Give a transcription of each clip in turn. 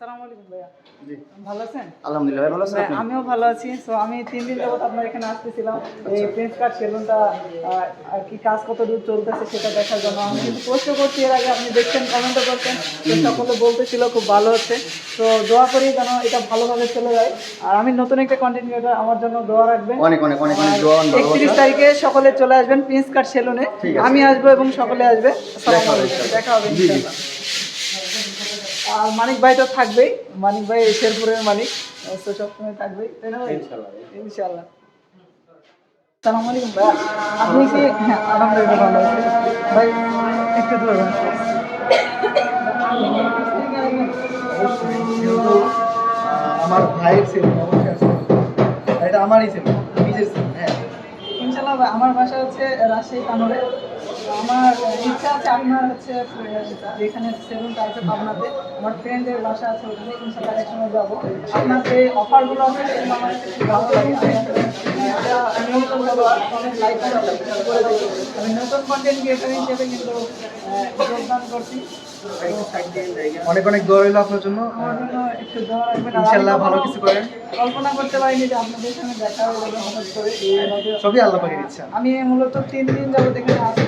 আসসালামু আলাইকুম ভাইয়া। জি। ভালো আছেন? আলহামদুলিল্লাহ ভাই ভালো আছেন আমিও ভালো আছি। তো আমি তিন দিন যাবত আপনার এখানে আসতেছিলাম। এই প্রিন্স কার্ড সেলুনটা আর কি কাজ কত দূর চলতেছে সেটা দেখার জন্য আমি কিন্তু পোস্টও করছি। এর আগে আপনি দেখছেন কমেন্টও করছেন। তো সকলে বলতেছিল খুব ভালো হচ্ছে। তো দোয়া করি যেন এটা ভালোভাবে চলে যায়। আর আমি নতুন একটা কন্টেন্ট ক্রিয়েটার আমার জন্য দোয়া রাখবেন। অনেক অনেক অনেক অনেক দোয়া একত্রিশ তারিখে সকলে চলে আসবেন প্রিন্স কার্ড সেলুনে। আমি আসব এবং সকলে আসবে। দেখা হবে দেখা হবে। ইনশাআল্লাহ। আর মানিক ভাই তো থাকবেই। মানিক ভাই শেরপুরের মানিক। তো সবসময় থাকবেই তাই না ভাই? সালাম আলাইকুম ভাই আপনি কি হ্যাঁ আলহামদুলিল্লাহ ভালো আছি। ভাই একটু ধরবেন আমার ভাইয়ের ছিল এটা আমারই ছিল নিজের ছিল হ্যাঁ। ইনশাআল্লাহ ভাই আমার বাসা হচ্ছে রাজশাহী কানরে আমার ইচ্ছা আছে আপনার হচ্ছে যেখানে সেলুনটা আছে পাবনাতে আমার ফ্রেন্ডের বাসা আছে ওখানে ইনশাআল্লাহ একসঙ্গে যাব। আপনার যে অফারগুলো আছে সেগুলো আমার খুব ভালো লাগে। আমি নতুন অনেক লাইক করে আমি নতুন কন্টেন্ট ক্রিয়েটার হিসেবে কিন্তু যোগদান করছি। অনেক অনেক দোয়া রইল আপনার জন্য। ইনশাআল্লাহ ভালো কিছু করেন। কল্পনা করতে পারিনি যে আপনাদের সঙ্গে দেখা হয়ে যাবে হঠাৎ করে। সবই আল্লাহ পাকের ইচ্ছা। আমি মূলত তিন দিন যাবত এখানে আসতেছি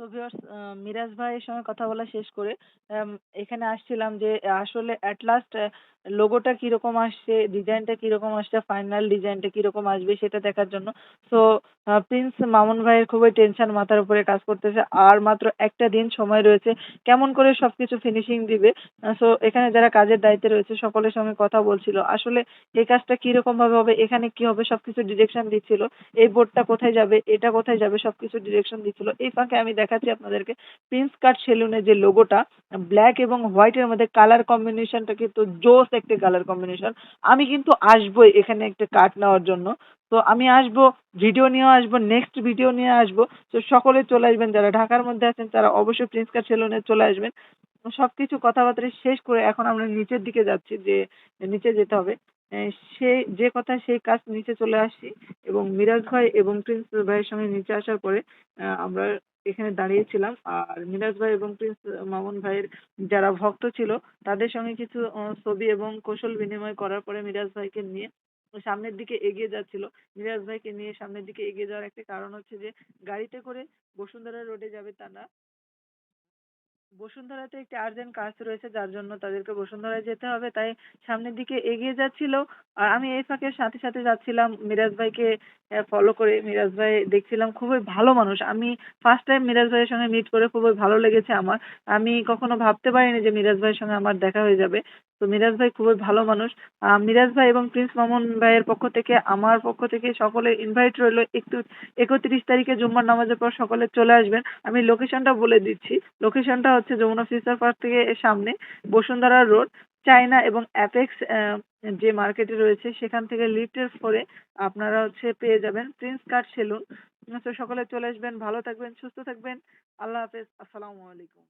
তো ভিউয়ার্স মিরাজ ভাইয়ের সঙ্গে কথা বলা শেষ করে এখানে আসছিলাম যে, আসলে অ্যাট লাস্ট লোগোটা কীরকম আসছে ডিজাইনটা কীরকম আসছে ফাইনাল ডিজাইনটা কীরকম আসবে সেটা দেখার জন্য। তো প্রিন্স মামুন ভাইয়ের খুবই টেনশন মাথার উপরে কাজ করতেছে। আর মাত্র একটা দিন সময় রয়েছে। কেমন করে সবকিছু ফিনিশিং দিবে? সো এখানে যারা কাজের দায়িত্বে রয়েছে, সকলের সঙ্গে কথা বলছিল। আসলে এই কাজটা কীরকম ভাবে হবে, এখানে কি হবে, সবকিছু ডিরেকশন দিচ্ছিল। এই বোর্ডটা কোথায় যাবে, এটা কোথায় যাবে, সবকিছু ডিরেকশন দিচ্ছিল। এই ফাঁকে আমি দেখাচ্ছি আপনাদেরকে। প্রিন্স কাট সেলুনের যে লোগোটা ব্ল্যাক এবং হোয়াইটের মধ্যে কালার কম্বিনেশনটা কিন্তু জোস একটা কালার কম্বিনেশন আমি কিন্তু আসবোই এখানে একটা কাট নেওয়ার জন্য। তো আমি আসব ভিডিও নিয়েও আসব নেক্সট ভিডিও নিয়ে আসব। তো সকলে চলে আসবেন, যারা ঢাকার মধ্যে আছেন তারা অবশ্যই প্রিন্স কাট সেলুনে চলে আসবেন। সব কিছু কথাবার্তা শেষ করে এখন আমরা নিচের দিকে যাচ্ছি, যে নিচে যেতে হবে। সেই যে কথা সেই কাজ নিচে চলে আসছি এবং মিরাজ ভাই এবং প্রিন্স ভাইয়ের সঙ্গে নিচে আসার পরে আমরা এখানে দাঁড়িয়েছিলাম। আর মিরাজ ভাই এবং প্রিন্স মামুন ভাইয়ের যারা ভক্ত ছিল, তাদের সঙ্গে কিছু ছবি এবং কৌশল বিনিময় করার পরে মিরাজ ভাইকে নিয়ে সামনের দিকে এগিয়ে যাচ্ছিল। মিরাজ ভাইকে নিয়ে সামনের দিকে এগিয়ে যাওয়ার একটা কারণ হচ্ছে যে, গাড়িতে করে বসুন্ধরা রোডে যাবে তা না বসুন্ধরাতে একটি আর্জেন্ট কাজ রয়েছে, যার জন্য তাদেরকে বসুন্ধরায় যেতে হবে। তাই সামনের দিকে এগিয়ে যাচ্ছিল। আর আমি এই ফাঁকে সাথে সাথে যাচ্ছিলাম। মিরাজ ভাইকে ফলো করে মিরাজ ভাই দেখছিলাম, খুবই ভালো মানুষ। আমি ফার্স্ট টাইম মিরাজ ভাইয়ের সঙ্গে মিট করে খুবই ভালো লেগেছে আমার। আমি কখনো ভাবতে পারিনি যে মিরাজ ভাইয়ের সঙ্গে আমার দেখা হয়ে যাবে। তো মিরাজ ভাই খুবই ভালো মানুষ। মিরাজ ভাই এবং প্রিন্স মামুন ভাইয়ের পক্ষ থেকে, আমার পক্ষ থেকে সকলে ইনভাইট রইল একটু একত্রিশ তারিখে জুম্মার নামাজের পর সকলে চলে আসবেন। আমি লোকেশনটা বলে দিচ্ছি। লোকেশনটা হচ্ছে যমুনা ফিউচার পার্ক থেকে সামনে বসুন্ধরা রোড, চায়না এবং অ্যাপেক্স যে মার্কেটে রয়েছে সেখান থেকে লিফটের ফোরে আপনারা হচ্ছে পেয়ে যাবেন প্রিন্স কাট সেলুন। সকলে চলে আসবেন, ভালো থাকবেন, সুস্থ থাকবেন। আল্লাহ হাফেজ, আসসালামু আলাইকুম।